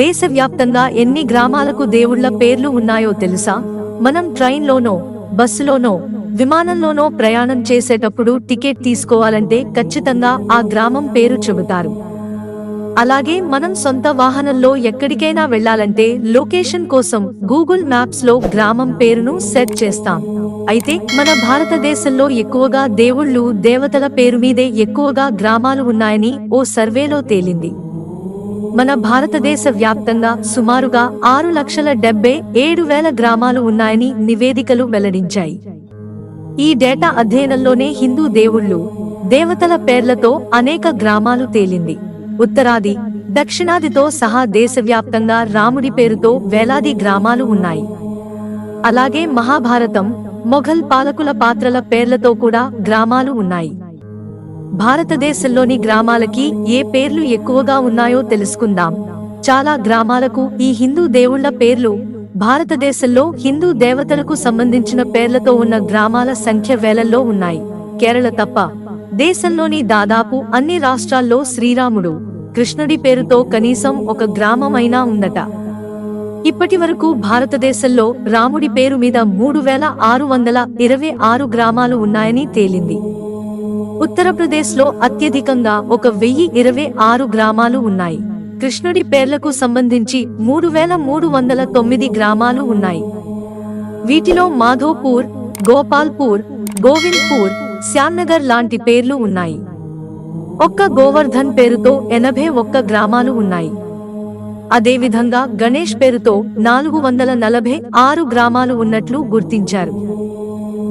దేశవ్యాప్తంగా ఎన్ని గ్రామాలకు దేవుళ్ళ పేర్లు ఉన్నాయో తెలుసా? మనం ట్రైన్లోనో బస్సులోనో విమానంలోనో ప్రయాణం చేసేటప్పుడు టికెట్ తీసుకోవాలంటే ఖచ్చితంగా ఆ గ్రామం పేరు చెబుతారు. అలాగే మనం సొంత వాహనంలో ఎక్కడికైనా వెళ్ళాలంటే లొకేషన్ కోసం గూగుల్ మ్యాప్స్లో గ్రామం పేరును సెట్ చేస్తాం. అయితే మన భారతదేశంలో ఎక్కువగా దేవుళ్ళు దేవతల పేరు మీదే ఎక్కువగా గ్రామాలు ఉన్నాయని ఓ సర్వేలో తేలింది. మన భారతదేశ వ్యాప్తంగా సుమారుగా ఆరు లక్షల డెబ్బై ఏడు వేల గ్రామాలు ఉన్నాయని నివేదికలు వెల్లడించాయి. ఈ డేటా అధ్యయనంలోనే హిందూ దేవుళ్ళు దేవతల పేర్లతో అనేక గ్రామాలు తేలింది. ఉత్తరాది దక్షిణాదితో సహా దేశవ్యాప్తంగా రాముడి పేరుతో వేలాది గ్రామాలు ఉన్నాయి. అలాగే మహాభారతం మొఘల్ పాలకుల పాత్రల పేర్లతో కూడా గ్రామాలు ఉన్నాయి. భారతదేశంలోని గ్రామాలకి ఏ పేర్లు ఎక్కువగా ఉన్నాయో తెలుసుకుందాం. చాలా గ్రామాలకు ఈ హిందూ దేవుళ్ళ పేర్లు భారతదేశంలో హిందూ దేవతలకు సంబంధించిన పేర్లతో ఉన్న గ్రామాల సంఖ్య వేలల్లో ఉన్నాయి. కేరళ తప్ప దేశంలోని దాదాపు అన్ని రాష్ట్రాల్లో శ్రీరాముడు కృష్ణుడి పేరుతో కనీసం ఒక గ్రామం అయినా ఉందట. ఇప్పటి వరకు భారతదేశంలో రాముడి పేరు మీద మూడు వేల ఆరు వందల ఇరవై ఆరు గ్రామాలు ఉన్నాయని తేలింది. ఉత్తరప్రదేశ్లో అత్యధికంగా ఒక వెయ్యి ఇరవై ఆరు గ్రామాలు ఉన్నాయి. కృష్ణుడి పేర్లకు సంబంధించి మూడు వేల మూడు వందల తొమ్మిది గ్రామాలు ఉన్నాయి. వీటిలో మాధోపూర్ గోపాల్పూర్ గోవింద్పూర్ శ్యాన్నగర్ లాంటి పేర్లు ఉన్నాయి. ఒక్క గోవర్ధన్ పేరుతో ఎనభై ఒక్క గ్రామాలు ఉన్నాయి. అదేవిధంగా గణేష్ పేరుతో నాలుగు వందల నలభై ఆరు గ్రామాలు ఉన్నట్లు గుర్తించారు.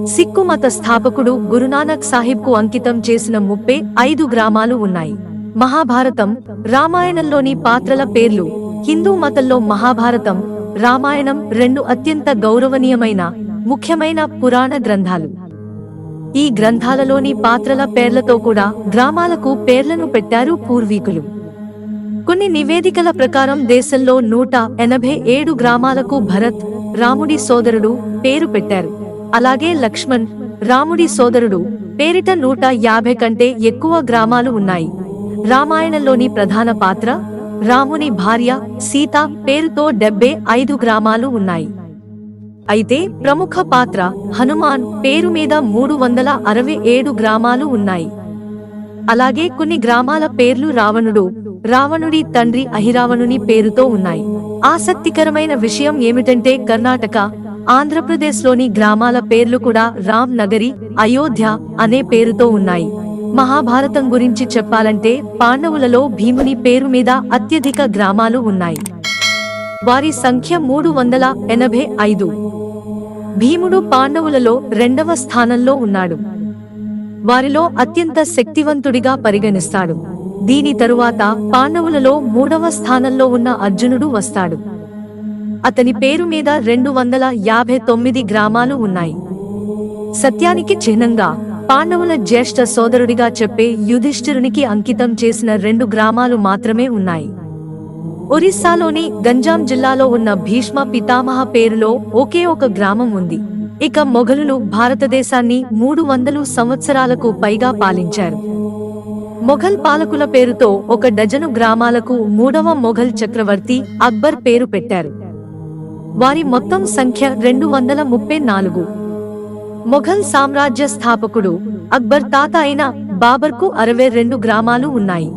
సిక్కు మత స్థాపకుడు గురునానక్ సాహిబ్కు అంకితం చేసిన ముప్పై ఐదు గ్రామాలు ఉన్నాయి. మహాభారతం రామాయణంలోని పాత్రల పేర్లు హిందూ మతంలో మహాభారతం రామాయణం రెండు అత్యంత గౌరవనీయమైన ముఖ్యమైన పురాణ గ్రంథాలు. ఈ గ్రంథాలలోని పాత్రల పేర్లతో కూడా గ్రామాలకు పేర్లను పెట్టారు పూర్వీకులు. కొన్ని నివేదికల ప్రకారం దేశంలో నూట ఎనభై ఏడు గ్రామాలకు భరత్ రాముడి సోదరుడు పేరు పెట్టారు. అలాగే లక్ష్మణ్ రాముడి సోదరుడు పేరిట నూట యాభై కంటే ఎక్కువ గ్రామాలు ఉన్నాయి. రామాయణంలోని ప్రధాన పాత్ర రాముని భార్య సీత పేరుతో డెబ్బై ఐదు గ్రామాలు ఉన్నాయి. అయితే ప్రముఖ పాత్ర హనుమాన్ పేరు మీద మూడు వందల అరవై ఏడు గ్రామాలు ఉన్నాయి. అలాగే కొన్ని గ్రామాల పేర్లు రావణుడు రావణుడి తండ్రి అహిరావణుని పేరుతో ఉన్నాయి. ఆసక్తికరమైన విషయం ఏమిటంటే కర్ణాటక ఆంధ్రప్రదేశ్లోని గ్రామాల పేర్లు కూడా రామ్ నగరి అయోధ్య అనే పేరుతో ఉన్నాయి. మహాభారతం గురించి చెప్పాలంటే పాండవులలో భీముని పేరు మీద అత్యధిక గ్రామాలు ఉన్నాయి. వారి సంఖ్య మూడు వందల ఎనభై ఐదు. భీముడు పాండవులలో రెండవ స్థానంలో ఉన్నాడు. వారిలో అత్యంత శక్తివంతుడిగా పరిగణిస్తాడు. దీని తరువాత పాండవులలో మూడవ స్థానంలో ఉన్న అర్జునుడు వస్తాడు. అతని పేరు మీద రెండు వందల యాభై తొమ్మిది గ్రామాలు ఉన్నాయి. సత్యానికి చిహ్నంగా పాండవుల జ్యేష్ఠ సోదరుడిగా చెప్పే యుధిష్ఠిరునికి అంకితం చేసిన రెండు గ్రామాలు మాత్రమే ఉన్నాయి. ఒరిస్సాలోని గంజాం జిల్లాలో ఉన్న భీష్మ పితామహ పేరులో ఒకే ఒక గ్రామం ఉంది. ఇక మొఘలులు భారతదేశాన్ని మూడు వందలు సంవత్సరాలకు పైగా పాలించారు. మొఘల్ పాలకుల పేరుతో ఒక డజను గ్రామాలకు మూడవ మొఘల్ చక్రవర్తి అక్బర్ పేరు పెట్టారు. వారి మొత్తం సంఖ్య రెండు వందల ముప్పై నాలుగు. మొఘల్ సామ్రాజ్య స్థాపకుడు అక్బర్ తాత అయిన బాబర్కు అరవై రెండు గ్రామాలు ఉన్నాయి.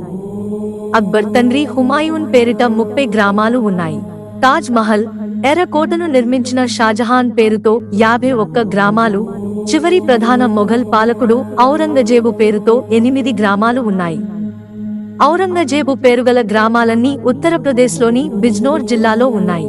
అక్బర్ తండ్రి హుమాయూన్ పేరిట ముప్పై గ్రామాలు ఉన్నాయి. తాజ్ మహల్ ఎర్రకోటను నిర్మించిన షాజహాన్ పేరుతో యాభై ఒక్క గ్రామాలు చివరి ప్రధాన మొఘల్ పాలకుడు ఔరంగజేబు పేరుతో ఎనిమిది గ్రామాలు ఉన్నాయి. ఔరంగజేబు పేరుగల గ్రామాలన్నీ ఉత్తరప్రదేశ్లోని బిజ్నోర్ జిల్లాలో ఉన్నాయి.